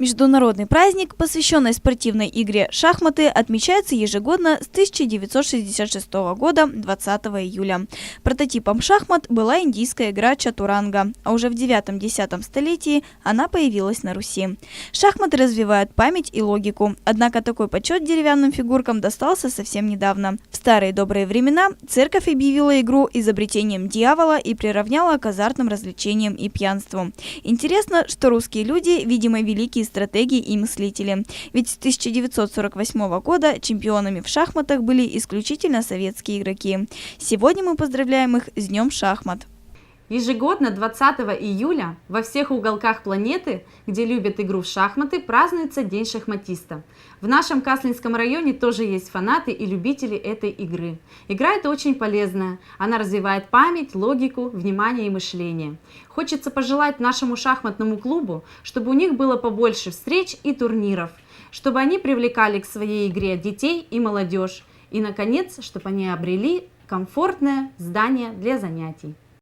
Международный праздник, посвященный спортивной игре «Шахматы», отмечается ежегодно с 1966 года 20 июля. Прототипом шахмат была индийская игра «Чатуранга», а уже в 9-10 столетии она появилась на Руси. Шахматы развивают память и логику, однако такой почет деревянным фигуркам достался совсем недавно. В старые добрые времена церковь объявила игру изобретением дьявола и приравняла к азартным развлечениям и пьянству. Интересно, что русские люди, видимо, великие стратеги и мыслители. Ведь с 1948 года чемпионами в шахматах были исключительно советские игроки. Сегодня мы поздравляем их с Днем шахмат. Ежегодно 20 июля во всех уголках планеты, где любят игру в шахматы, празднуется День шахматиста. В нашем Каслинском районе тоже есть фанаты и любители этой игры. Игра эта очень полезная. Она развивает память, логику, внимание и мышление. Хочется пожелать нашему шахматному клубу, чтобы у них было побольше встреч и турниров, чтобы они привлекали к своей игре детей и молодежь. И, наконец, чтобы они обрели комфортное здание для занятий.